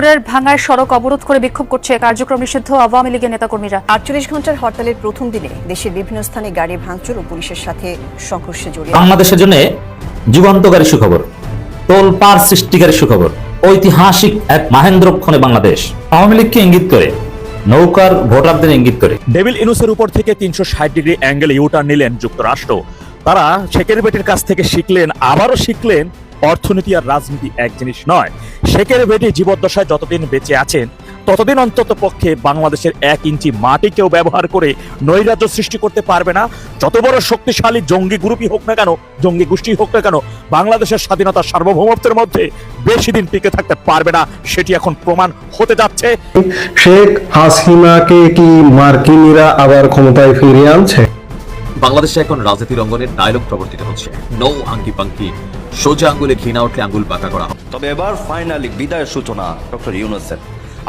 রংপুরের ভাঙায় সড়ক অবরোধ করে বিক্ষোভ করছে কার্যক্রম নিষিদ্ধ আওয়ামী লীগের নেতাকর্মীরা। আটচল্লিশ ঘণ্টার হরতালের প্রথম দিনে দেশের বিভিন্ন স্থানে গাড়ি ভাঙচুর ও পুলিশের সাথে সংঘর্ষে জড়িয়ে বাংলাদেশের জন্য যুগান্তকারী সুখবর তোল পার সৃষ্টিকারী সুখবর ঐতিহাসিক এক মাহেন্দ্রক্ষণে বাংলাদেশ। আওয়ামী লীগকে ইঙ্গিত করে নৌকার ভোটারদের ইঙ্গিত করে। ডেভিল ইনুসের উপর থেকে তিনশো ষাট ডিগ্রি অ্যাঙ্গেলে ইউটার্ন নিলেন যুক্তরাষ্ট্র। তারা শেখের বেটির কাছ থেকে শিখলেন আবারও শিখলেন অর্থনীতি আর রাজনীতি এক জিনিস নয়। শেখের বেটি জীবদ্দশায় যতদিন বেঁচে আছেন ততদিন অন্তত পক্ষে বাংলাদেশের এক ইঞ্চি মাটি কেউ ব্যবহার করে নৈরাজ্য সৃষ্টি করতে পারবে না। যত বড় শক্তিশালী জঙ্গি গ্রুপই হোক না কেন জঙ্গি গোষ্ঠী হোক না কেন বাংলাদেশের স্বাধীনতা সার্বভৌমত্বের মধ্যে বেশি দিন টিকে থাকতে পারবে না। সেটি এখন প্রমাণ হতে যাচ্ছে। শেখ হাসিনাকে কি মার্কিনীরা আবার ক্ষমতায় ফিরিয়ে আনছে? বাংলাদেশে এখন রাজনীতির অঙ্গনের ডায়লগ প্রবর্তিত হচ্ছে। নৌ আঙ্কি পাঙ্কি সোজা আঙ্গুলে ঘৃণা উঠলে আঙ্গুল বাঁকা করা হবে তবে এবার ফাইনালি বিদায়ের সূচনা ডক্টর ইউনুসের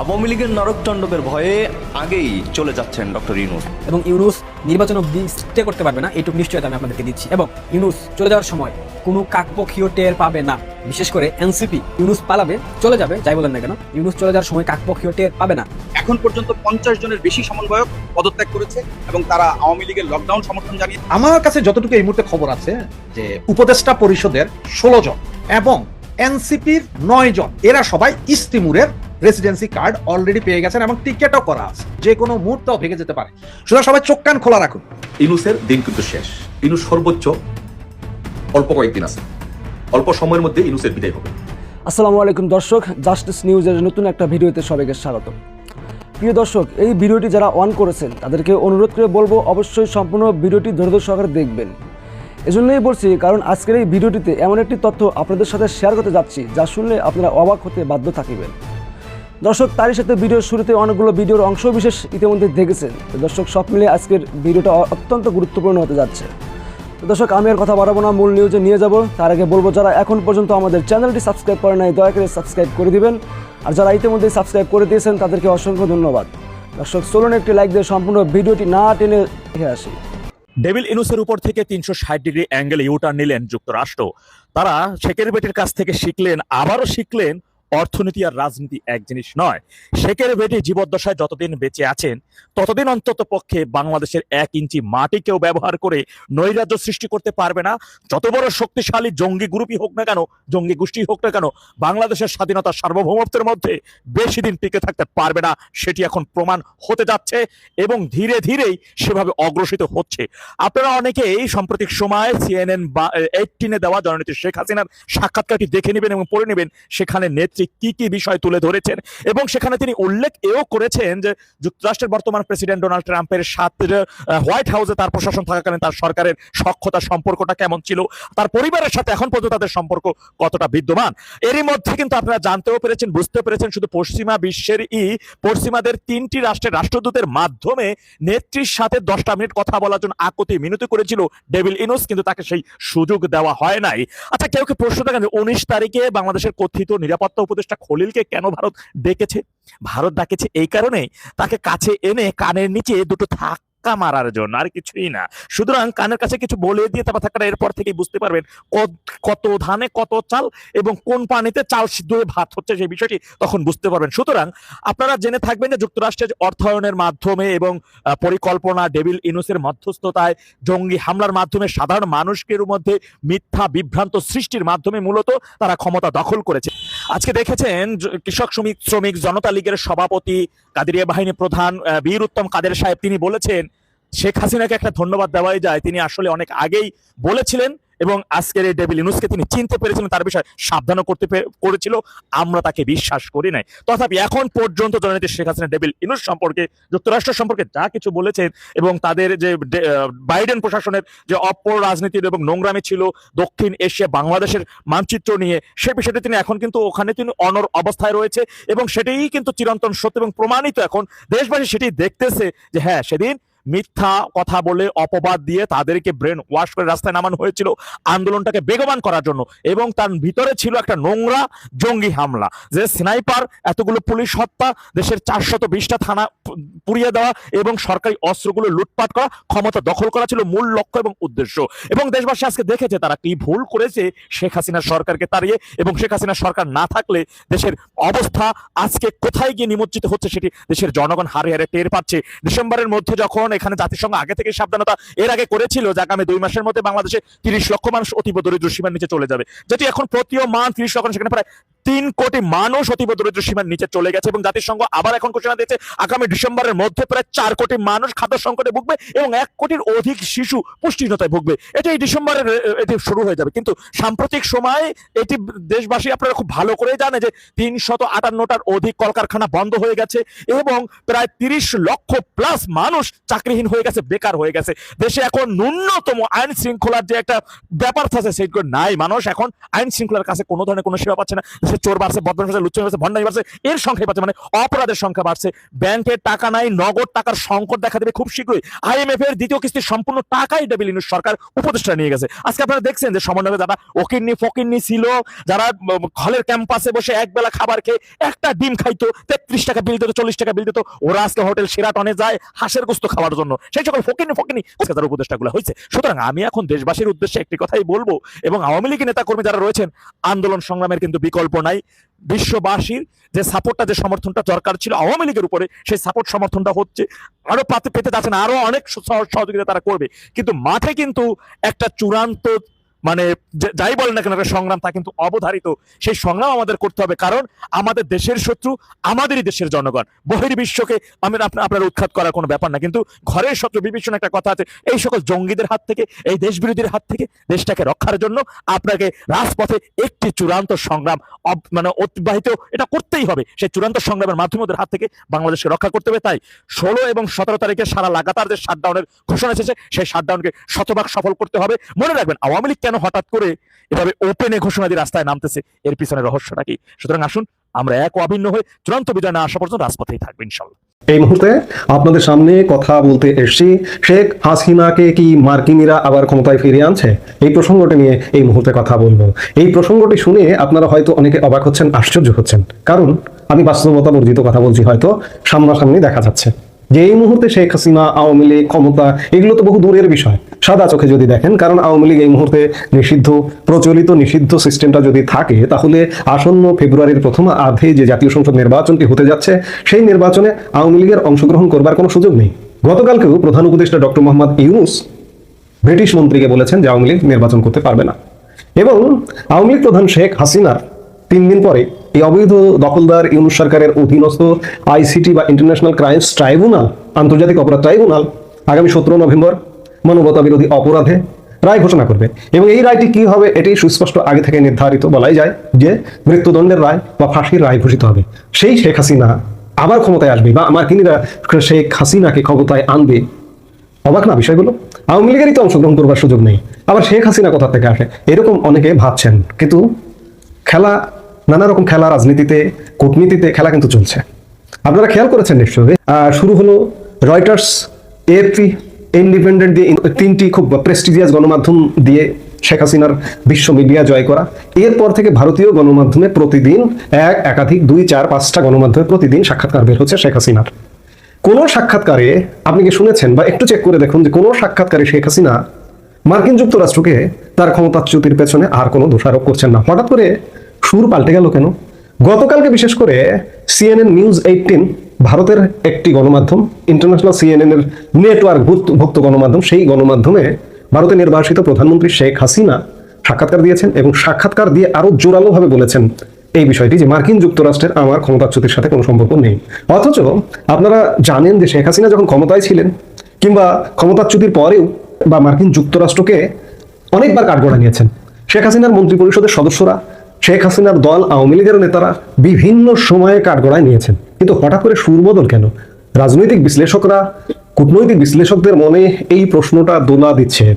আওয়ামী লীগের নরকতাণ্ডবের ভয়ে আগেই চলে যাচ্ছেন ডক্টর ইউনুস। এবং ইউনুস নির্বাচন অব্দি স্টে করতে পারবে না এইটুকু নিশ্চয়তা আমি আপনাদেরকে দিচ্ছি। এবং ইউনুস চলে যাওয়ার সময় কোনো কাকপক্ষীয় টের পাবে না। বিশেষ করে এনসিপি ইউনুস পালাবে চলে যাবে যাই বলেন না কেন ইউনুস চলে যাওয়ার সময় কাকপক্ষীয় টের পাবে না। এখন পর্যন্ত পঞ্চাশ জনের বেশি সমন্বয়ক পদত্যাগ করেছে এবং তারা আওয়ামী লীগের লকডাউন সমর্থন জানিয়ে আমার কাছে যতটুকু এই মুহূর্তে খবর আছে যে উপদেষ্টা পরিষদের ষোলো জন এবং এনসিপির নয় জন এরা সবাই ইস্তিমুরের রেসিডেন্সি কার্ড অলরেডি পেয়ে গেছেন এবং টিকেটও করা আছে। যে কোনো মুহূর্তেও ভেঙে যেতে পারে। সুতরাং সবাই চোখ কান খোলা রাখুন। ইনুসের দিন কিন্তু শেষ। ইনুস সর্বোচ্চ অল্প কয়েকদিন আছে। অল্প সময়ের মধ্যে ইনুসের বিদায় হবে। আসসালামু আলাইকুম দর্শক জাস্টিস নিউজের নতুন একটা ভিডিওতে সবাইকে স্বাগত প্রিয় দর্শক, এই ভিডিওটি যারা অন করেছেন, তাদেরকে অনুরোধ করে বলব অবশ্যই সম্পূর্ণ ভিডিওটি ধৈর্য সহকারে দেখবেন। এজন্যই বলছি, কারণ আজকের এই ভিডিওটিতে এমন একটি তথ্য আপনাদের সাথে শেয়ার করতে যাচ্ছি, যা শুনলে আপনারা অবাক হতে বাধ্য থাকিবেন। দর্শক, তারই সাথে ভিডিওর শুরুতে অনেকগুলো ভিডিওর অংশ বিশেষ ইতিমধ্যে দেখেছেন। দর্শক, সব মিলে আজকের ভিডিওটা অত্যন্ত গুরুত্বপূর্ণ হতে যাচ্ছে। দর্শক, আমি আর কথা বাড়াবো না, মূল নিউজে নিয়ে যাব। তার আগে বলব, যারা এখন পর্যন্ত আমাদের চ্যানেলটি সাবস্ক্রাইব করে নাই, দয়া করে সাবস্ক্রাইব করে দিবেন। আর যারা ইতিমধ্যে সাবস্ক্রাইব করে দিয়েছেন, তাদেরকে অসংখ্য ধন্যবাদ। দর্শক, চলুন একটি লাইক দিয়ে সম্পূর্ণ ভিডিওটি না টেনে দেখে আসি। ডেভিল ইনুসের উপর থেকে তিনশো ষাট ডিগ্রি অ্যাঙ্গেলে ইউটার্ন নিলেন যুক্তরাষ্ট্র। তারা শেখের বেটির কাছ থেকে শিখলেন, আবারও শিখলেন অর্থনীতি আর রাজনীতি এক জিনিস নয়। শেখের বেটি জীবদ্দশায় যতদিন বেঁচে আছেন, ততদিন অন্তত পক্ষে বাংলাদেশের এক ইঞ্চি মাটি কেউ ব্যবহার করে নৈরাজ্য সৃষ্টি করতে পারবে না। যত বড় শক্তিশালী জঙ্গি গ্রুপই হোক না কেন, জঙ্গি গোষ্ঠী হোক না কেন, বাংলাদেশের স্বাধীনতা সার্বভৌমত্বের মধ্যে বেশি দিন টিকে থাকতে পারবে না, সেটি এখন প্রমাণ হতে যাচ্ছে এবং ধীরে ধীরেই সেভাবে অগ্রসিত হচ্ছে। আপনারা অনেকে এই সাম্প্রতিক সময় সিএনএন বা এইটিনে দেওয়া জননেত্রী শেখ হাসিনার সাক্ষাৎকারটি দেখে নেবেন এবং পড়ে নেবেন। সেখানে নেত্রী কি কি বিষয় তুলে ধরেছেন? এবং সেখানে তিনি উল্লেখ এও করেছেন যে যুক্তরাষ্ট্রের বর্তমান প্রেসিডেন্ট ডোনাল্ড ট্রাম্পের সাথে হোয়াইট হাউসে তার প্রশাসন থাকাকালীন তার সরকারের সক্ষতা সম্পর্কটা কেমন ছিল? তার পরিবারের সাথে এখন পর্যন্ত তাদের সম্পর্ক কতটা বিদ্যমান? এরই মধ্যে কিন্তু আপনারা জানতেও পেরেছেন বুঝতে পেরেছেন শুধু পশ্চিমা বিশ্বের ই, পশ্চিমাদের তিনটি রাষ্ট্রের রাষ্ট্রদূতের মাধ্যমে নেত্রীর সাথে দশটা মিনিট কথা বলার জন্য আকতি মিনতি করেছিল ডেভিল ইনুস, কিন্তু তাকে সেই সুযোগ দেওয়া হয় নাই। আচ্ছা কেউ কেউ প্রশ্ন দেখেন উনিশ তারিখে বাংলাদেশের কথিত নিরাপত্তা উপদেষ্টা খলিলকে কেন ভারত ডেকেছে? ভারত ডাকেছে এই কারণে তাকে কাছে এনে কানের নিচে দুটো ধাক্কা মারার জন্য, আর কিছুই না। সুতরাং কানের কাছে কিছু বলে দিয়ে তারপর থাকাটা এরপর থেকেই বুঝতে পারবেন কত ধানে কত চাল এবং কোন পানিতে চাল সিদ্ধ হয়ে ভাত হচ্ছে সেই বিষয়টি তখন বুঝতে পারবেন। সুতরাং আপনারা জেনে থাকবেন যে যুক্তরাষ্ট্রের অর্থায়নের মাধ্যমে এবং পরিকল্পনা ডেভিল ইনুসের মধ্যস্থতায় জঙ্গি হামলার মাধ্যমে সাধারণ মানুষের মধ্যে মিথ্যা বিভ্রান্ত সৃষ্টির মাধ্যমে মূলত তারা ক্ষমতা দখল করেছে। আজকে দেখেছেন কৃষক শ্রমিক শ্রমিক জনতা লীগের সভাপতি, কাদেরিয়া বাহিনী প্রধান বীর উত্তম কাদের সাহেব। তিনি বলেছেন, শেখ হাসিনাকে একটা ধন্যবাদ দেওয়াই যায়। তিনি আসলে অনেক আগেই বলেছিলেন এবং আজকের এই ডেভিল ইনুসকে তিনি চিনতে পেরেছিলেন, তার বিষয়ে সাবধানও করতে করেছিল। আমরা তাকে বিশ্বাস করি নাই। তথাপি এখন পর্যন্ত জননেত্রী শেখ হাসিনা ডেভিল ইনুস সম্পর্কে, যুক্তরাষ্ট্র সম্পর্কে যা কিছু বলেছেন এবং তাদের যে বাইডেন প্রশাসনের যে অপর রাজনীতির এবং নোংরামি ছিল দক্ষিণ এশিয়া, বাংলাদেশের মানচিত্র নিয়ে, সে বিষয়টি তিনি এখন কিন্তু ওখানে তিনি অনর অবস্থায় রয়েছে এবং সেটাই কিন্তু চিরন্তন সত্য এবং প্রমাণিত এখন দেশবাসী সেটি দেখতেছে যে হ্যাঁ সেদিন মিথ্যা কথা বলে অপবাদ দিয়ে তাদেরকে ব্রেন ওয়াশ করে রাস্তায় নামানো হয়েছিল আন্দোলনটাকে বেগবান করার জন্য এবং তার ভিতরে ছিল একটা নোংরা জঙ্গি হামলা। যে স্নাইপার এতগুলো পুলিশ হত্যা, দেশের চারশত বিশটা থানা পুড়িয়ে দেওয়া এবং সরকারি অস্ত্রগুলো লুটপাট করা, ক্ষমতা দখল করা ছিল মূল লক্ষ্য এবং উদ্দেশ্য। এবং দেশবাসী আজকে দেখেছে তারা কি ভুল করেছে শেখ হাসিনা সরকারকে তাড়িয়ে এবং শেখ হাসিনা সরকার না থাকলে দেশের অবস্থা আজকে কোথায় গিয়ে নিমজ্জিত হচ্ছে সেটি দেশের জনগণ হারে হারে টের পাচ্ছে। ডিসেম্বরের মধ্যে যখন এখানে জাতিসংঘ আগে থেকে সাবধানতা এর আগে করেছিল যে আগামী দুই মাসের মধ্যে বাংলাদেশে তিরিশ লক্ষ মানুষ অতীব দরিদ্র সীমার নিচে চলে যাবে। যেটি এখন প্রতীয়মান তিরিশ লক্ষ সেখানে প্রায় তিন কোটি মানুষ অতীব দরিদ্র সীমার নিচে চলে গেছে এবং জাতিসংঘ আবার এখন ঘোষণা দিয়েছে, আগামী ডিসেম্বরের মধ্যে প্রায় চার কোটি মানুষ খাদ্য সংকটে ভুগবে এবং এক কোটির অধিক শিশু পুষ্টিহীনতায় ভুগবে। এটি এই ডিসেম্বরের এটি শুরু হয়ে যাবে। কিন্তু সাম্প্রতিক সময়ে এটি দেশবাসী আপনারা খুব ভালো করে জানে যে তিনশত আটান্নটার অধিক কলকারখানা বন্ধ হয়ে গেছে এবং প্রায় তিরিশ লক্ষ প্লাস মানুষ চাকরিহীন হয়ে গেছে, বেকার হয়ে গেছে। দেশে এখন ন্যূনতম আইন শৃঙ্খলার যে একটা ব্যাপার থাকে সেগুলো নাই। মানুষ এখন আইন শৃঙ্খলার কাছে কোনো ধরনের কোনো সেবা পাচ্ছে না। দেশে চোর বাড়ছে বদমাশ বাড়ছে লুচ্চন বাড়ছে ভণ্ডামি বাড়ছে, এর সংখ্যাই পাচ্ছে মানে অপরাধের সংখ্যা বাড়ছে। ব্যাংকের টাকা নাই, নগদ টাকার সংকট দেখা দেবে খুব শীঘ্রই। আইএমএফ এর দ্বিতীয় কিস্তির সম্পূর্ণ টাকাই ডেবিল ইউনুস সরকার, উপদেষ্টা নিয়ে গেছে। আজকে আপনারা দেখছেন যে সমন্বয়ে যারা ওকিন্নি ফকিন্নি ছিল, যারা হলের ক্যাম্পাসে বসে এক বেলা খাবার খেয়ে একটা ডিম খাইতো, তেত্রিশ টাকা বিল দিত, চল্লিশ টাকা বিল দিত, ওরা আজকে হোটেল সেরাটনে যায় হাঁসের গোস্ত খাওয়ার জন্য। সেই সকল ফকিন্নি আজকে তার উপদেষ্টাগুলো হয়েছে। সুতরাং আমি এখন দেশবাসীর উদ্দেশ্যে একটি কথাই বলব, এবং আওয়ামী লীগের নেতা কর্মী যারা রয়েছেন, আন্দোলন সংগ্রামের কিন্তু বিকল্প নাই বিশ্ববাসীর যে সাপোর্টটা যে সমর্থনটা দরকার ছিল, আওয়ামী লীগের উপরে সেই সাপোর্ট সমর্থনটা হচ্ছে, আরও পাতে পেতে না, আরও অনেক সহ- সহযোগিতা তারা করবে। কিন্তু মাঠে কিন্তু একটা চূড়ান্ত মানে যাই বলেন না কেন, একটা সংগ্রাম তা কিন্তু অবধারিত। সেই সংগ্রাম আমাদের করতে হবে। কারণ আমাদের দেশের শত্রু আমাদেরই দেশের জনগণ। বহির্বিশ্বকে আপনার আপনার উৎখাত করার কোনো ব্যাপার না। কিন্তু ঘরের শত্রু, বিভীষণ একটা কথা আছে। এই সকল জঙ্গিদের হাত থেকে, এই দেশ বিরোধীর হাত থেকে দেশটাকে রক্ষার জন্য আপনাকে রাজপথে একটি চূড়ান্ত সংগ্রাম মানে অতিবাহিত এটা করতেই হবে। সেই চূড়ান্ত সংগ্রামের মাধ্যমে ওদের হাত থেকে বাংলাদেশকে রক্ষা করতে হবে। তাই ষোলো এবং সতেরো তারিখে সারা লাগাতার যে শাটডাউনের ঘোষণা এসেছে, সেই শাটডাউনকে শতভাগ সফল করতে হবে। মনে রাখবেন, আওয়ামী লীগ কেন হঠাৎ করে এভাবে ওপেনে ঘোষণা দিয়ে রাস্তায় নামতেছে? এর পিছনে রহস্যটা কি? সুতরাং আসুন, আমরা এক অভিন্ন হয়ে চূড়ান্ত বিজয় না আসা পর্যন্ত রাজপথেই থাকব ইনশাল্লাহ এই মুহূর্তে আপনাদের সামনে কথা বলতে এসেছি, শেখ হাসিনাকে কি মার্কিনিরা আবার ক্ষমতায় ফিরিয়ে আনছে? এই প্রসঙ্গটি নিয়ে এই মুহূর্তে কথা বলব। এই প্রসঙ্গটি শুনে আপনারা হয়তো অনেকে অবাক হচ্ছেন, আশ্চর্য হচ্ছেন। কারণ আমি বাস্তবতা বর্জিত কথা বলছি, হয়তো সামনাসামনি দেখা যাচ্ছে। যে এই মুহূর্তে শেখ হাসিনা, আওয়ামী লীগ, ক্ষমতা, এগুলো তো বহু দূরের বিষয়। সাদা চোখে যদি দেখেন, কারণ আওয়ামী লীগ এই মুহূর্তে নিষিদ্ধ, প্রচলিত, নিষিদ্ধ সিস্টেমটা যদি থাকে, তাহলে আসন্ন ফেব্রুয়ারির প্রথম আধে যে জাতীয় সংসদ নির্বাচনটি হতে যাচ্ছে, সেই নির্বাচনে আওয়ামী লীগের অংশগ্রহণ করবার কোনো সুযোগ নেই। গতকালকেও প্রধান উপদেষ্টা ডক্টর মোহাম্মদ ইউনুস ব্রিটিশ মন্ত্রীকে বলেছেন যে আওয়ামী লীগ নির্বাচন করতে পারবে না। এবং আওয়ামী লীগ প্রধান শেখ হাসিনার তিন দিন পরে এই অবৈধ দখলদার ইউনুস সরকারের অধীনস্থ আইসিটি বা ইন্টারন্যাশনাল ক্রাইমস ট্রাইব্যুনাল, আন্তর্জাতিক অপরাধ ট্রাইব্যুনাল, আগামী সতেরো নভেম্বর মানবতা বিরোধী অপরাধে রায় ঘোষণা করবে। এবং এই রায়টি কি হবে, এটি সুস্পষ্ট আগে থেকে নির্ধারিত বলাই যায় যে মৃত্যুদণ্ডের রায় বা ফাঁসির রায় ঘোষিত হবে। সেই শেখ হাসিনা আবার ক্ষমতায় আসবে বা মার্কিনীরা শেখ হাসিনাকে ক্ষমতায় আনবে। অবাক না বিষয়গুলো? আওয়ামী লীগেরই তো অংশগ্রহণ করবার সুযোগ নেই। আবার শেখ হাসিনা কোথা থেকে আসে? এরকম অনেকে ভাবছেন। কিন্তু খেলা নানা রকম খেলা, রাজনীতিতে, কূটনীতিতে খেলা কিন্তু চলছে। আপনারা খেয়াল করেছেন নিশ্চয়ই শুরু হলো রয়টার্স এএফপি ইন্ডিপেন্ডেন্ট দিয়ে তিনটি খুব প্রেস্টিজিয়াস গণমাধ্যম দিয়ে শেখ হাসিনার বিশ্ব মিডিয়া জয় করা। এরপর থেকে ভারতীয় গণমাধ্যমে প্রতিদিন এক, একাধিক, দুই, চার, পাঁচটা গণমাধ্যমে প্রতিদিন সাক্ষাৎকার বের হচ্ছে শেখ হাসিনার। কোন সাক্ষাৎকারে আপনি কি শুনেছেন বা একটু চেক করে দেখুন যে কোন সাক্ষাৎকারে শেখ হাসিনা মার্কিন যুক্তরাষ্ট্রকে তার ক্ষমতাচ্যুতির পেছনে আর কোনো দোষারোপ করছেন না? হঠাৎ করে সুর পাল্টে গেল কেন? গতকালকে বিশেষ করে সিএনএন নিউজ এইটিন ভারতের একটি গণমাধ্যম ইন্টারন্যাশনাল সিএনএন এর নেটওয়ার্ক ভুক্ত গণমাধ্যম, সেই গণমাধ্যমে ভারতে নির্বাসিত প্রধানমন্ত্রী শেখ হাসিনা সাক্ষাৎকার দিয়েছেন এবং সাক্ষাৎকার দিয়ে আরও জোরালোভাবে বলেছেন এই বিষয়টি যে মার্কিন যুক্তরাষ্ট্রের আমার ক্ষমতাচ্যুতির সাথে কোনো সম্পর্ক নেই। অথচ আপনারা জানেন যে শেখ হাসিনা যখন ক্ষমতায় ছিলেন কিংবা ক্ষমতাচ্যুতির পরেও বা মার্কিন যুক্তরাষ্ট্রকে অনেকবার কাঠগড়া নিয়েছেন। শেখ হাসিনার মন্ত্রী পরিষদের সদস্যরা শেখ হাসিনার দল আওয়ামী লীগের নেতারা বিভিন্ন সময়ে কাঠগড়ায় নিয়েছেন। কিন্তু হঠাৎ করে সুরবদল কেন? রাজনৈতিক বিশ্লেষকরা, কূটনৈতিক বিশ্লেষকদের মনে এই প্রশ্নটা দোলা দিচ্ছে।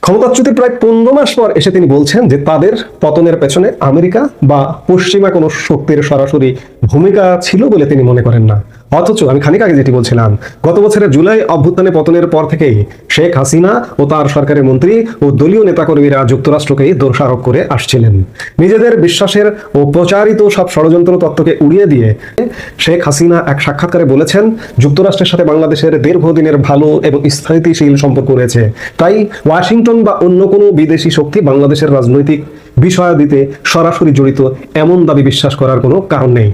ক্ষমতাচ্যুতির প্রায় পনেরো মাস পর এসে তিনি বলছেন যে তাদের পতনের পেছনে আমেরিকা বা পশ্চিমা কোনো শক্তির সরাসরি ভূমিকা ছিল বলে তিনি মনে করেন না। অথচ আমি খানিক আগে যেটি বলছিলাম, গত বছরের জুলাই অভ্যুত্থানে পতনের পর থেকেই শেখ হাসিনা ও তার সরকারের মন্ত্রী ও দলীয় নেতাকর্মীরা যুক্তরাষ্ট্রকেই দোষারোপ করে আসছিলেন। নিজেদের বিশ্বাসের ও প্রচারিত সব ষড়যন্ত্র তত্ত্বকে উড়িয়ে দিয়ে শেখ হাসিনা এক সাক্ষাৎকারে বলেছেন, যুক্তরাষ্ট্রের সাথে বাংলাদেশের দীর্ঘদিনের ভালো এবং স্থিতিশীল সম্পর্ক রয়েছে। তাই ওয়াশিংটন বা অন্য কোনো বিদেশি শক্তি বাংলাদেশের রাজনৈতিক বিষয়াদিতে সরাসরি জড়িত এমন দাবি বিশ্বাস করার কোনো কারণ নেই।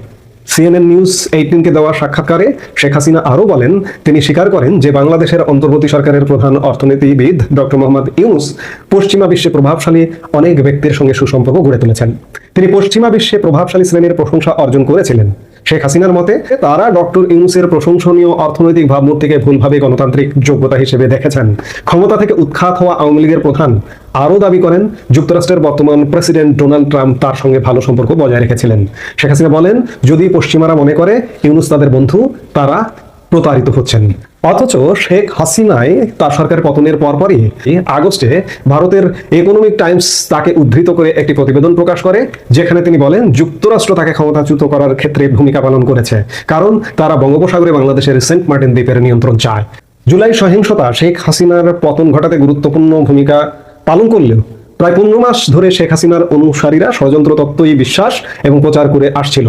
সিএনএন নিউজ এইটিনকে দেওয়া সাক্ষাৎকারে শেখ হাসিনা আরও বলেন, তিনি স্বীকার করেন যে বাংলাদেশের অন্তর্বর্তী সরকারের প্রধান অর্থনীতিবিদ ডক্টর মোহাম্মদ ইউনুস পশ্চিমা বিশ্বে প্রভাবশালী অনেক ব্যক্তির সঙ্গে সুসম্পর্ক গড়ে তুলেছেন। তিনি পশ্চিমা বিশ্বে প্রভাবশালী শ্রেণির প্রশংসা অর্জন করেছিলেন। শেখ হাসিনার মতে তারা ডক্টর ইউনুসের প্রশংসনীয় অর্থনৈতিক ভাবমূর্তিকে ভুলভাবে গণতান্ত্রিক যোগ্যতা হিসেবে দেখেছেন। ক্ষমতা থেকে উৎখাত হওয়া আওয়ামী লীগের প্রধান আরও দাবি করেন, যুক্তরাষ্ট্রের বর্তমান প্রেসিডেন্ট ডোনাল্ড ট্রাম্প তার সঙ্গে ভালো সম্পর্ক বজায় রেখেছিলেন। শেখ হাসিনা বলেন, যদি পশ্চিমারা মনে করে ইউনুস তাদের বন্ধু, তারা প্রতারিত হচ্ছেন। অথচ শেখ হাসিনায় তার সরকারের পতনের পরপরই আগস্টে ভারতের ইকোনমিক টাইমস তাকে উদ্ধৃত করে একটি প্রতিবেদন প্রকাশ করে, যেখানে তিনি বলেন, যুক্তরাষ্ট্র তাকে ক্ষমতাচ্যুত করার ক্ষেত্রে ভূমিকা পালন করেছে, কারণ তারা বঙ্গোপসাগরে বাংলাদেশের সেন্ট মার্টিন দ্বীপের নিয়ন্ত্রণ চায়। জুলাই সহিংসতা শেখ হাসিনার পতন ঘটাতে গুরুত্বপূর্ণ ভূমিকা পালন করলেও প্রায় পনেরো মাস ধরে শেখ হাসিনার অনুসারীরা ষড়যন্ত্র তত্ত্বই বিশ্বাস এবং প্রচার করে আসছিল।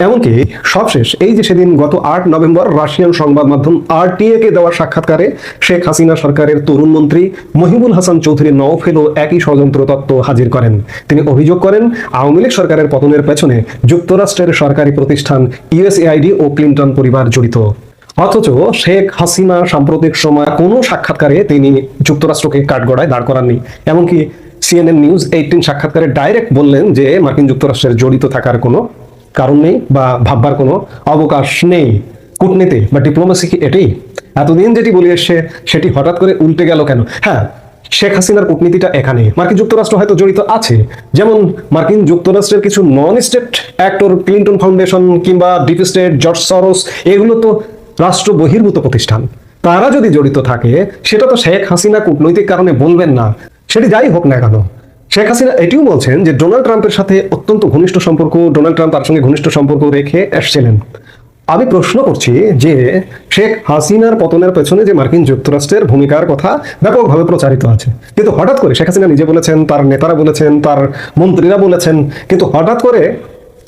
এমনকি সবশেষ এই যে সেদিন গত আট নভেম্বর রাশিয়ান সংবাদ মাধ্যম আরটিএ কে দেওয়া সাক্ষাৎকারে শেখ হাসিনা সরকারের তরুণ মন্ত্রী মহিবুল হাসান চৌধুরী নওফেলও একই ষড়যন্ত্র তত্ত্ব হাজির করেন। তিনি অভিযোগ করেন, আওয়ামী লীগ সরকারের পতনের পেছনে যুক্তরাষ্ট্রের সরকারি প্রতিষ্ঠান ইউএসএআইডি ও ক্লিন্টন পরিবার জড়িত। অথচ শেখ হাসিনা সাম্প্রতিক সময় কোনো সাক্ষাৎকারে তিনি যুক্তরাষ্ট্রকে কাঠগড়ায় দাঁড় করাননি। এমনকি সিএনএন নিউজ এইটিন সাক্ষাৎকারে ডাইরেক্ট বললেন যে মার্কিন যুক্তরাষ্ট্রের জড়িত থাকার কোনো কারণ নেই বা ভাববার কোনো অবকাশ নেই। কূটনীতি বা ডিপ্লোমেসি কি এটাই এতদিন যেটি বলে এসছে সেটি হঠাৎ করে উল্টে গেল কেন? হ্যাঁ শেখ হাসিনার কূটনীতিটা এখানে। মার্কিন যুক্তরাষ্ট্র হয়তো জড়িত আছে। যেমন মার্কিন যুক্তরাষ্ট্রের কিছু non state actor Clinton Foundation কিংবা ডিপ স্টেট জর্জ সরোস এগুলো তো রাষ্ট্র বহির্ভূত প্রতিষ্ঠান। তারা যদি জড়িত থাকে, সেটা তো শেখ হাসিনা কূটনৈতিক কারণে বলবেন না। সেটি যাই হোক না কেন। শেখ হাসিনা এটিও বলছেন যে ডোনাল্ড ট্রাম্পের সাথে অত্যন্ত ঘনিষ্ঠ সম্পর্ক, ডোনাল্ড ট্রাম্প তার সঙ্গে ঘনিষ্ঠ সম্পর্ক রেখে এসছিলেন। আমি প্রশ্ন করছি যে শেখ হাসিনার পতনের পেছনে যে মার্কিন যুক্তরাষ্ট্রের ভূমিকার কথা ব্যাপকভাবে প্রচারিত আছে। কিন্তু হঠাৎ করে শেখ হাসিনা নিজে বলেছেন, তার নেতারা বলেছেন, তার মন্ত্রীরা বলেছেন, কিন্তু হঠাৎ করে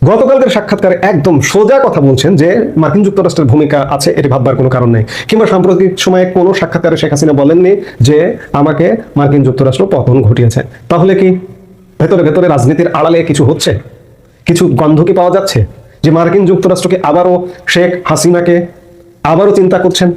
গতকালকের সাক্ষাৎকারে একদম সোজা কথা বলছেন যে মার্কিন যুক্তরাষ্ট্রের ভূমিকা আছে, এটি ভাববার কোনো কারণ নেই। কিংবা সাম্প্রতিক সময়ে কোনো সাক্ষাৎকারে শেখ হাসিনা বলেননি যে আমাকে মার্কিন যুক্তরাষ্ট্র পতন ঘটিয়েছে। তাহলে কি ভেতরে ভেতরে রাজনীতির আড়ালে কিছু হচ্ছে? কিছু গন্ধ কি পাওয়া যাচ্ছে? যে মার্কিন যুক্তরাষ্ট্রকে আবারও শেখ হাসিনাকে আবারও চিন্তা করছেন?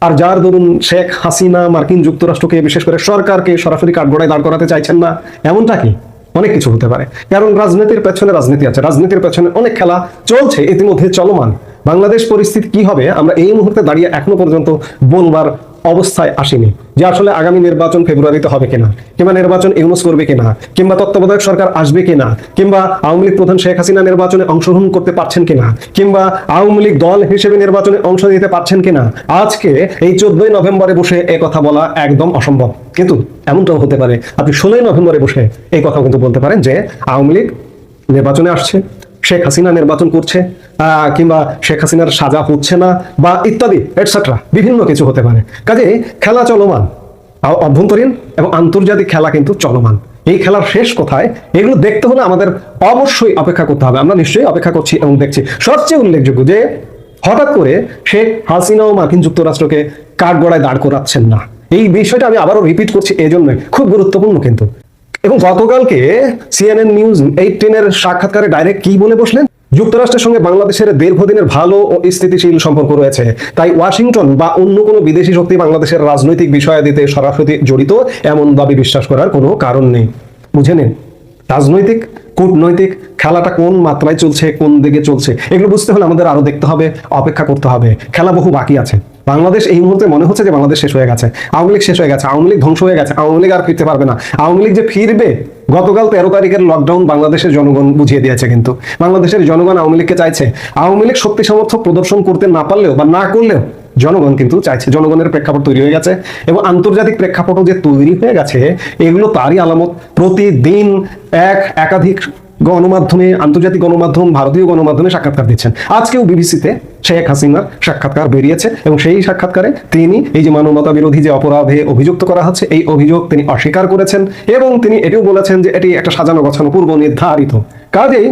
আর যার দরুন শেখ হাসিনা মার্কিন যুক্তরাষ্ট্রকে, বিশেষ করে সরকারকে সরাসরি কাঠগড়ায় দাঁড় করাতে চাইছেন না, এমনটা কি? অনেক কিছু হতে পারে। কারণ রাজনীতির পেছনে রাজনীতি আছে, রাজনীতির পেছনে অনেক খেলা চলছে, ইতিমধ্যে চলমান। বাংলাদেশ পরিস্থিতি কি হবে, আমরা এই মুহূর্তে দাঁড়িয়ে এখনও পর্যন্ত বলবার অবস্থায় আসেনি, যে আসলে আগামী নির্বাচন ফেব্রুয়ারিতে হবে কিনা, কিংবা নির্বাচন ইউনুস করবে কিনা, কিংবা তত্ত্বাবধায়ক সরকার আসবে কিনা, কিংবা আওয়ামী লীগ প্রধান শেখ হাসিনা নির্বাচনে অংশগ্রহণ করতে পারছেন কিনা, কিংবা আওয়ামী লীগ দল হিসেবে নির্বাচনে অংশ নিতে পারছেন কিনা, আজকে এই চোদ্দই নভেম্বরে বসে এ কথা বলা একদম অসম্ভব। কিন্তু এমনটাও হতে পারে, আপনি ষোলোই নভেম্বরে বসে এই কথা কিন্তু বলতে পারেন যে আওয়ামী লীগ নির্বাচনে আসছে শেখ হাসিনা নির্বাচন করছে কিংবা শেখ হাসিনার সাজা হচ্ছে না, বা ইত্যাদি এটসেট্রা বিভিন্ন কিছু হতে পারে। কাজে খেলা চলমান অভ্যন্তরীণ এবং আন্তর্জাতিক খেলা কিন্তু চলমান। এই খেলার শেষ কোথায়? এগুলো দেখতে হলে আমাদের অবশ্যই অপেক্ষা করতে হবে। আমরা নিশ্চয়ই অপেক্ষা করছি এবং দেখছি। সবচেয়ে উল্লেখযোগ্য যে, হঠাৎ করে শেখ হাসিনা ও মার্কিন যুক্তরাষ্ট্রকে কাঠগড়ায় দাঁড় করাচ্ছেন না। এই বিষয়টা আমি আবারও রিপিট করছি এই জন্য খুব গুরুত্বপূর্ণ কিন্তু। এবং গতকালকে সিএনএন নিউজ এইটিনের সাক্ষাৎকারে ডাইরেক্ট কি বলে বসলেন? যুক্তরাষ্ট্রের সঙ্গে বাংলাদেশের দীর্ঘদিনের ভালো ও স্থিতিশীল সম্পর্ক রয়েছে। তাই ওয়াশিংটন বা অন্য কোনো বিদেশি শক্তি বাংলাদেশের রাজনৈতিক বিষয়াদিতে সরাসরি জড়িত, এমন দাবি বিশ্বাস করার কোনো কারণ নেই। বুঝে নিন, রাজনৈতিক কূটনৈতিক খেলাটা কোন মাত্রায় চলছে, কোন দিকে চলছে, এগুলো বুঝতে হলে আমাদের আরও দেখতে হবে, অপেক্ষা করতে হবে। খেলা বহু বাকি আছে। বাংলাদেশ এই মুহূর্তে মনে হচ্ছে যে বাংলাদেশ শেষ হয়ে গেছে। আওয়ামী লীগ শেষ হয়ে গেছে, আওয়ামী লীগ ধ্বংস হয়ে গেছে, আওয়ামী লীগ আর ফিরতে পারবে না। আওয়ামী লীগ যে ফিরবে, গতকাল তেরো তারিখের লকডাউন বাংলাদেশের জনগণ বুঝিয়ে দিয়েছে কিন্তু। বাংলাদেশের জনগণ আওয়ামী লীগকে চাইছে। আওয়ামী লীগ শক্তি সামর্থ্য প্রদর্শন করতে না পারলেও বা না করলেও জনগণ কিন্তু চাইছে জনগণের প্রেক্ষাপট তৈরি হয়ে গেছে এবং আন্তর্জাতিক প্রেক্ষাপটও যে তৈরি হয়ে গেছে, এগুলো তারই আলামত। প্রতিদিন এক একাধিক গণমাধ্যমে, আন্তর্জাতিক গণমাধ্যম, ভারতীয় গণমাধ্যমে সাক্ষাৎকার দিচ্ছেন। আজকেও বিবিসিতে শেখ হাসিনার সাক্ষাৎকার বেরিয়েছে এবং সেই সাক্ষাৎকারে তিনি এই যে মানবতা বিরোধী যে অপরাধে অভিযুক্ত করা হচ্ছে, এই অভিযোগ তিনি অস্বীকার করেছেন এবং তিনি এটিও বলেছেন যে এটি একটা সাজানো গোছানো পূর্ব নির্ধারিত কাজেই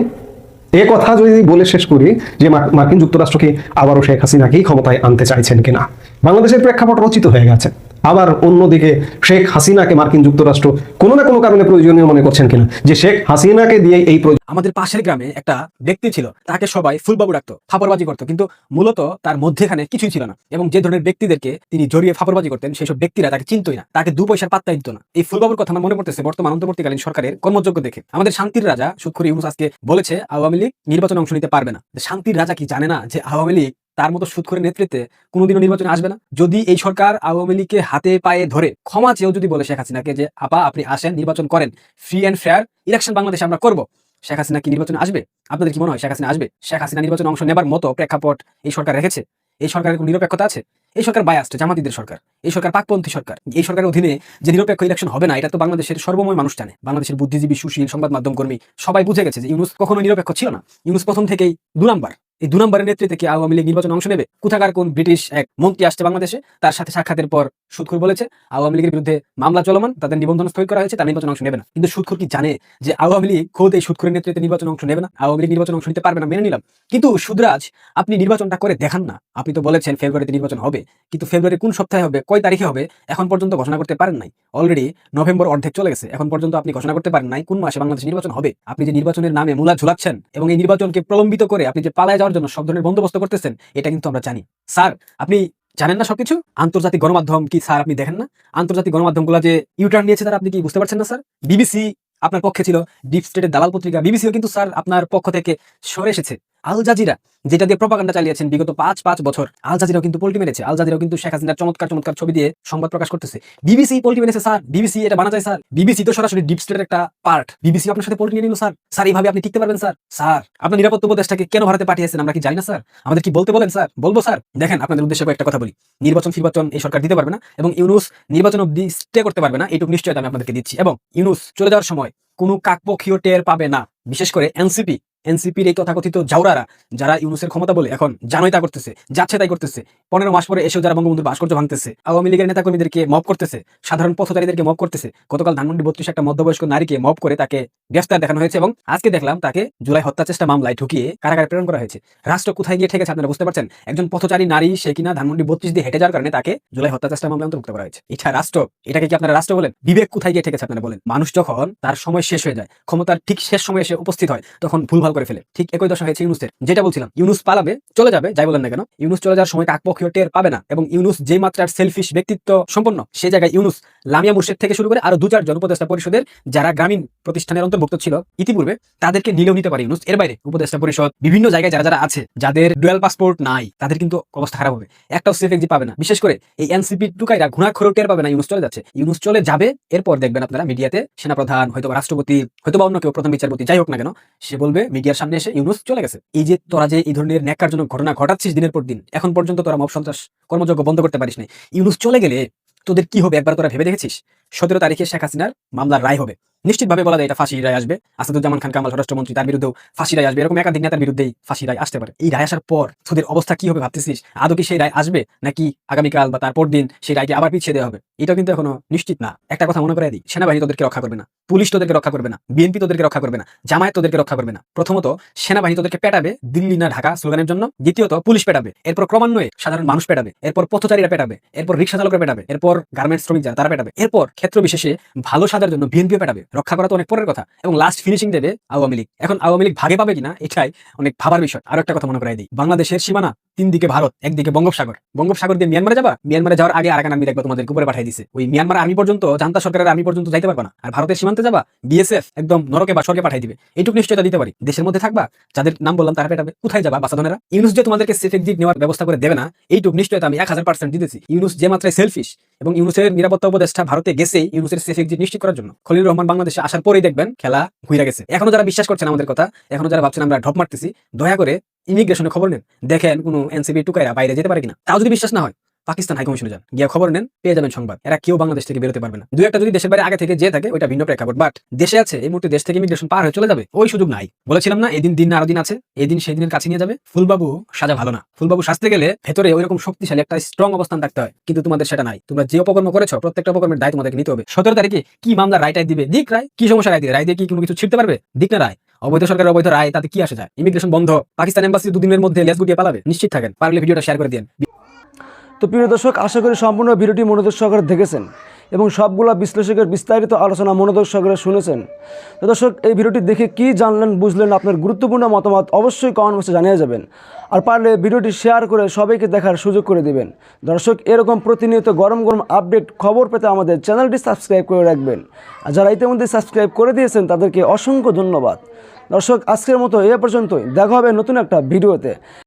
এ কথা যদি বলে শেষ করি যে মার্কিন যুক্তরাষ্ট্রকে আবারও শেখ হাসিনাকেই ক্ষমতায় আনতে চাইছেন কিনা। বাংলাদেশের প্রেক্ষাপট রচিত হয়ে গেছে। আবার অন্যদিকে শেখ হাসিনাকে মার্কিন যুক্তরাষ্ট্র কোনো না কোনো কারণে প্রয়োজনীয় মনে করছেন কিনা? যে শেখ হাসিনাকে দিয়ে এই আমাদের পাশের গ্রামে একটা ব্যক্তি ছিল, তাকে সবাই ফুলবাবু ডাকতো, ফাপড়বাজি করতো, কিন্তু মূলত তার মধ্যেখানে কিছুই ছিল না এবং যে ধরনের ব্যক্তিদেরকে তিনি জড়িয়ে ফাপড়বাজি করতেন, সেসব ব্যক্তিরা তাকে চিনতই না, তাকে দু পয়সার পাত্তাই দিত না। এই ফুলবাবুর কথা আমার মনে পড়তেছে বর্তমান অন্তর্বর্তীকালীন সরকারের কর্মযোগ্য দেখে। আমাদের শান্তির রাজা সুৎখুরি ইউনুস আজকে বলেছে, আওয়ামী লীগ নির্বাচনে অংশ নিতে পারবে না। শান্তির রাজা কি জানে না যে আওয়ামী লীগ তার মতো সুৎখুরের নেতৃত্বে কোনোদিনও নির্বাচনে আসবে না। যদি এই সরকার আওয়ামী লীগকে হাতে পায়ে ধরে, ক্ষমা চেয়েও যদি বলে শেখ হাসিনাকে যে, আপা, আপনি আসেন, নির্বাচন করেন ফ্রি অ্যান্ড ফেয়ার ইলেকশন বাংলাদেশে আমরা করব। শেখ হাসিনা কি নির্বাচনে আসবে? আপনাদের কি মনে হয় শেখ হাসিনা আসবে? শেখ হাসিনা নির্বাচনে অংশ নেবার মতো প্রেক্ষাপট এই সরকার রেখেছে? এই সরকারের কোনো নিরপেক্ষতা আছে? এই সরকার বায়াস্ট জামাতিদের সরকার। এই সরকার পাকপন্থী সরকার। এই সরকারের অধীনে যে নিরপেক্ষ ইলেকশন হবে না, এটা তো বাংলাদেশের সর্বময় মানুষ জানে। বাংলাদেশের বুদ্ধিজীবী, সুশীল সংবাদ মাধ্যম কর্মী সবাই বুঝে গেছে যে ইউনুস কখনো নিরপেক্ষ ছিল না। ইউনুস প্রথম থেকেই দু নাম্বার এই দু নম্বরের নেতৃত্বে কি আওয়ামী লীগ নির্বাচনে অংশ নেবে? কোথাকার কোন ব্রিটিশ এক মন্ত্রী আসছে বাংলাদেশে, তার সাথে সাক্ষাতের পর সুৎখুর বলেছে, আওয়ামী লীগের বিরুদ্ধে মামলা চলমান, তাদের নিবন্ধন স্থগিত করা হয়েছে, তার নির্বাচনে অংশ নেবে না। কিন্তু সুৎখুর কি জানে যে আওয়ামী লীগ খোদ এই সুৎখুরের নেতৃত্বে নির্বাচনে অংশ নেবে না? আওয়ামী লীগ নির্বাচনে অংশ নিতে পারবে না, মেনে নিলাম। কিন্তু সুদরাজ, আপনি নির্বাচনটা করে দেখান না। আপনি তো বলেছেন ফেব্রুয়ারিতে নির্বাচন হবে, কিন্তু ফেব্রুয়ারি কোন সপ্তাহে হবে, কয় তারিখে হবে, এখন পর্যন্ত ঘোষণা করতে পারেন নাই। অলরেডি নভেম্বর অর্ধেক চলে গেছে, এখন পর্যন্ত আপনি ঘোষণা করতে পারেন নাই কোন মাসে বাংলাদেশ নির্বাচন হবে। আপনি যে নির্বাচনের নামে মূলা ঝুলাচ্ছেন এবং এই নির্বাচনকে প্রলম্বিত করে আপনি যে পালায় যাওয়ার জন্য সব ধরনের বন্দোবস্ত করতেছেন, এটা কিন্তু আমরা জানি। স্যার, আপনি জানেন না সবকিছু? আন্তর্জাতিক গণমাধ্যম কি, স্যার, আপনি দেখেন না? আন্তর্জাতিক গণমাধ্যমগুলো যে ইউটার্ন নিয়েছে, তারা আপনি কি বুঝতে পারছেন না, স্যার? বিবিসি আপনার পক্ষে ছিল ডিপ স্টেটের দালাল পত্রিকা, বিবিসিও কিন্তু, স্যার, আপনার পক্ষ থেকে সরে এসেছে। আল জাজিরা, যেটা দিয়ে প্রপাগান্ডা চালিয়েছেন বিগত পাঁচ পাঁচ বছর। আল জাজিরাও কিন্তু পোল্টি মেরেছে। আল জাজিরাও কিন্তু শেখ হাসিনার চমৎকার চমৎকার ছবি দিয়ে সংবাদ প্রকাশ করতেছে। বিবিসি পোল্টি মেরেছে, স্যার। বিবিসি এটা বানা যায়, স্যার। বিবিসি তো সরাসরি ডিপ স্টেটের একটা পার্ট বিবিসি আপনার সাথে পোল্টি নিয়ে নিল, স্যার। স্যার, এইভাবে আপনি টিকতে পারবেন, স্যার। স্যার, আপনার নিরাপত্তা উপদেশটাকে কেন ভারতে পাঠিয়েছেন, আমরা কি জানি না, স্যার? আমাদের কি বলতে বলেন, স্যার? বলব, স্যার। দেখেন, আপনাদের উদ্দেশ্যে একটা কথা বলি। নির্বাচন ফিরবাচন এই সরকার দিতে পারবে না এবং ইউনুস নির্বাচন অব্দি স্টে করতে পারবে না। এইটুকু নিশ্চয়তা আমি আপনাদেরকে দিচ্ছি। এবং ইউনুস চলে যাওয়ার সময় কোনো কাকপক্ষীয় টের পাবে না। বিশেষ করে এনসিপি। এনসিপির এই তথাকথিত জাউরারা যারা ইউনুসের ক্ষমতা বলে এখন জানোই তা করতেছে, যাচ্ছে তাই করতেছে, পনেরো মাস পরে এসেও যারা বঙ্গবন্ধুর ভাস্কর্য ভাঙতেছে, আওয়ামী লীগের নেতাকর্মীদেরকে মব করতেছে, সাধারণ পথচারীদেরকে মব করতেছে, গতকাল ধানমন্ডি বত্রিশ একটা মধ্যবয়স্ক নারীকে মব করে তাকে গ্রেফতার দেখানো হয়েছে এবং আজকে দেখলাম তাকে জুলাই হত্যা চেষ্টা মামলায় ঢুকিয়ে কারাগারে প্রেরণ করা হয়েছে। রাষ্ট্র কোথায় গিয়ে ঠেকেছে আপনারা বুঝতে পারছেন? একজন পথচারী নারী, সে কিনা ধানমন্ডি বত্রিশ দিয়ে হেঁটে যাওয়ার কারণে তাকে জুলাই হত্যা চেষ্টা মামলায় অন্তর্ভুক্ত করা হয়েছে। এটা রাষ্ট্র, এটাকে কি আপনারা রাষ্ট্র বলেন? বিবেক কোথায় গিয়ে ঠেকেছে আপনারা বলেন? মানুষ যখন তার সময় শেষ হয়ে যায়, ক্ষমতার ঠিক শেষ সময় এসে উপস্থিত হয়, তখন ভুলভাল করে ফেলে। ঠিক একই দশা হয়েছে ইউনুসের। যেটা বলছিলাম, ইউনুস পালাবে, চলে যাবে, যাই বলেন না কেন, ইউনুস চলে যাওয়ার সময় কাকপক্ষীয় টের পাবে না এবং ইউনুস যে মাত্রার সেলফিশ ব্যক্তিত্ব সম্পন্ন সেই জায়গায় ইউনুস লামিয়া মুর্শেদ থেকে শুরু করে আরও দু চারজন উপদেষ্টা পরিষদের যারা গ্রামীণ প্রতিষ্ঠানের অন্তর্ভুক্ত ছিল, ইতিপূর্বে তাদেরকে নিলেও নিতে পারে ইউনুস। এর বাইরে উপদেষ্টা পরিষদ, বিভিন্ন জায়গায় যারা যারা আছে, যাদের ডুয়েল পাসপোর্ট নাই, তাদের কিন্তু অবস্থা খারাপ হবে। একটাও সেফ এক্সিট পাবে না। বিশেষ করে এই এনসিপি টুকাইরা ঘুণা টের পাবে না ইউনুস চলে যাচ্ছে। ইউনুস চলে যাবে, এরপর দেখবেন আপনারা মিডিয়াতে সেনাপ্রধান হয়তো রাষ্ট্রপতি হয়তো বা অন্য কেউ প্রধান বিচারপতি, যাই হোক না কেন, সে বলবে মিডিয়ার সামনে এসে ইউনুস চলে গেছে। এই যে তোরা যে এই ধরনের ন্যাক্কারজনক ঘটনা ঘটাচ্ছিস দিনের পর দিন, এখন পর্যন্ত তোরা মব সন্ত্রাস কর্মযোগ্য বন্ধ করতে পারিস না ইউনুস চলে গেলে তোদের কি হবে একবার তোরা ভেবে দেখেছিস? সতেরো তারিখে শেখ হাসিনার মামলার রায় হবে। নিশ্চিতভাবে বলা যায় এটা ফাঁসি রায় আসবে। আসাদুজ্জামান খান, কামাল, স্বরাষ্ট্রমন্ত্রী, তার বিরুদ্ধেও ফাঁসি রায় আসবে। এরকম একাধিক নেতার বিরুদ্ধেই ফাঁসি রায় আসতে পারে। এই রায় আসার পর তোদের অবস্থা কি হবে ভাবতেছিস? আদৌ কি সেই রায় আসবে? নাকি আগামীকাল বা তারপর দিন সেই রায়কে আবার পিছিয়ে দেওয়া হবে? এটা কিন্তু এখনও নিশ্চিত না। একটা কথা মনে করে দিই, সেনাবাহিনী তোদেরকে রক্ষা করবে না। পুলিশ তোদেরকে রক্ষা করবে না। বিএনপি তোদেরকে রক্ষা করবে না। জামায়াত তোদেরকে রক্ষা করবে না। প্রথমত, সেনাবাহিনী তোদেরকে পেটাবে দিল্লি না ঢাকা স্লোগানের জন্য। দ্বিতীয়ত, পুলিশ পেটাবে। এরপর ক্রমান্বয়ে সাধারণ মানুষ পেটাবে। এরপর পথচারীরা পেটাবে। এরপর রিক্সা চালকরা পেটাবে। এরপর গার্মেন্টস শ্রমিক যারা তারা পেটাবে। এরপর ক্ষেত্র বিশেষে ভালো সাজার জন্য বিএনপিও পেটাবে। রক্ষা করা তো অনেক পরের কথা। এবং লাস্ট ফিনিশিং দেবে আওয়ামী লীগ। এখন আওয়ামী লীগ ভাগে পাবে কিনা, এটাই অনেক ভাবার বিষয়। আর একটা কথা মনে করাই দিই। বাংলাদেশের সীমানা তিন দিকে ভারত, একদিকে বঙ্গোপসাগর। বঙ্গোপসাগর দিয়ে মিয়ানমারে যাবা? মিয়ানমারে যাওয়ার আগে আরাকান আর্মি দেখবা তোমাদের উপরে পাঠিয়ে দিছে। ওই মিয়ানমার আর্মি পর্যন্ত, জান্তা সরকারের আর্মি পর্যন্ত যাইতে পারবা না। আর ভারতের সীমান্তে যাবা? বিএসএফ একদম নরকে বা স্বর্গে পাঠিয়ে দিবে। এইটুকু নিশ্চয়তা দিতে পারি। দেশের মধ্যে থাকবা? যাদের নাম বললাম, তারা পেটাবে। কোথায় যাবা, বাসাধনেরা? ইউনুস যে তোমাদেরকে সেফ এক্সিট নেওয়ার ব্যবস্থা করে দেবে না, এইটুকু নিশ্চয়তা আমি এক হাজার পার্সেন্ট দিতেছি। ইউনুস যে মাত্রায় সেলফিশ এবং ইউনুসের নিরাপত্তা উপদেষ্টা ভারতে গেছে ইউনুসের সেফ এক্সিট নিশ্চিত করার জন্য। খলিল রহমান বাংলাদেশে আসার পরেই দেখবেন, খেলা ঘুরে গেছে। এখনও যারা বিশ্বাস করছেন আমাদের কথা, এখনও যারা ভাবছেন আমরা ঢপ মারতেছি, দয়া করে ইমিগ্রেশনে খবর নেন। দেখেন কোনো এনসিবি টুকাইরা বাইরে যেতে পারে কিনা। তাও যদি বিশ্বাস না হয়, পাকিস্তান হাইকমিশনে যান। গিয়ে খবর নেন, পেয়ে যাবেন সংবাদ। এরা কেউ বাংলাদেশ থেকে বেরোতে পারবে না। দু একটা যদি দেশের বাইরে আগে থেকে যে থাকে, ওইটা ভিন্ন প্রেক্ষাপট। বাট দেশে আছে, এই মুহূর্তে দেশ থেকে ইমিগ্রেশন পার হয়ে চলে যাবে, ওই সুযোগ নাই। বলেছিলাম না, এদিন দিন আরও দিন আছে। এই দিন সেই দিনের কাছে নিয়ে যাবে। ফুলবাবু সাজা ভালো না। ফুলবাবু সাজতে গেলে ভেতরে ওইরকম শক্তিশালী একটা স্ট্রং অবস্থান থাকতে হয়। কিন্তু তোমাদের সেটা নাই। তোমরা যে অপকর্ম করেছ, প্রত্যেকটা অপকর্মের দায় তোমাদেরকে নিতে হবে। সতেরো তারিখে কি মামলা রায় টাই দিবে? দিক রায়? কি সমস্যা রায় দিবে? রায় দিয়ে কি কোনো কিছু ছিড়তে পারবে? দিক না রায়। অবৈধ সরকারের অবৈধ রায়, তাতে কি আসে যায়? ইমিগ্রেশন বন্ধ পাকিস্তান এম্বাসি দুদিনের মধ্যে লেস গুটিয়ে পালাবে। নিশ্চিত থাকেন। পারলে ভিডিওটা শেয়ার করে দিন তো প্রিয় দর্শক, আশা করি সম্পূর্ণ ভিডিওটি মনোযোগ সহকারে দেখেছেন এবং সবগুলো বিশ্লেষকের বিস্তারিত আলোচনা মনোযোগ সহকারে শুনেছেন। তো দর্শক, এই ভিডিওটি দেখে কি জানলেন, বুঝলেন, আপনার গুরুত্বপূর্ণ মতামত অবশ্যই কমেন্ট বক্সে জানিয়ে যাবেন। আর পারলে ভিডিওটি শেয়ার করে সবাইকে দেখার সুযোগ করে দিবেন। দর্শক, এরকম প্রতিনিয়ত গরম গরম আপডেট খবর পেতে আমাদের চ্যানেলটি সাবস্ক্রাইব করে রাখবেন। আর যারা ইতিমধ্যে সাবস্ক্রাইব করে দিয়েছেন, তাদেরকে অসংখ্য ধন্যবাদ। দর্শক আজকের মতো এ পর্যন্তই। দেখা হবে নতুন একটা ভিডিওতে।